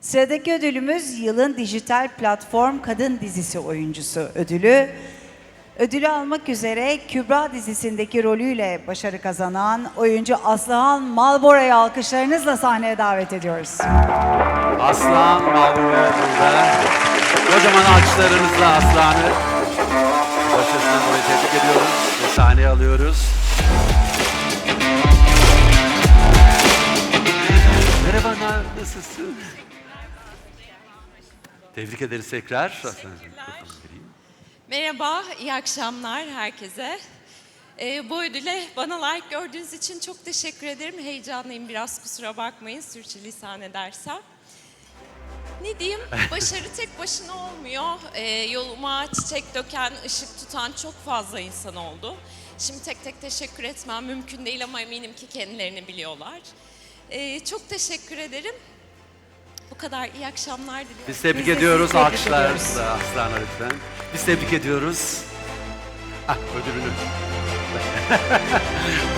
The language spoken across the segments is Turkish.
Sıradaki ödülümüz yılın dijital platform kadın dizisi oyuncusu ödülü. Ödülü almak üzere Kübra dizisindeki rolüyle başarı kazanan oyuncu Aslıhan Malbora'yı alkışlarınızla sahneye davet ediyoruz. Aslan Malbura burada. Kocaman alkışlarınızla Aslan'ı başarısından dolayı tebrik ediyoruz ve sahneye alıyoruz. Merhaba, na- nasılsın? Tebrik ederiz tekrar. Vereyim. Merhaba, iyi akşamlar herkese. Ee, bu ödüle bana layık gördüğünüz için çok teşekkür ederim. Heyecanlıyım biraz kusura bakmayın sürçülisan edersem. Ne diyeyim, başarı tek başına olmuyor. Ee, yoluma çiçek döken, ışık tutan çok fazla insan oldu. Şimdi tek tek teşekkür etmem mümkün değil ama eminim ki kendilerini biliyorlar. Ee, çok teşekkür ederim. Bu kadar iyi akşamlar diliyorum. Biz tebrik Biz ediyoruz. Alkışlar Aslan'a lütfen. Biz tebrik ediyoruz. Ah ödülünü.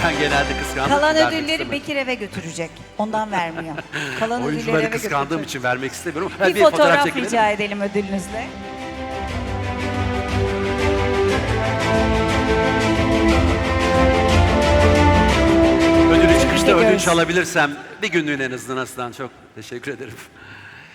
ben genelde kıskandım. Kalan ödülleri. Bekir eve götürecek. Ondan vermiyor. Kalan ödülleri Oyuncuları eve kıskandığım götürecek. için vermek istemiyorum. Bir, fotoğraf, rica edelim ödülünüzle. Ödünç alabilirsem bir günlüğüne en azından çok teşekkür ederim.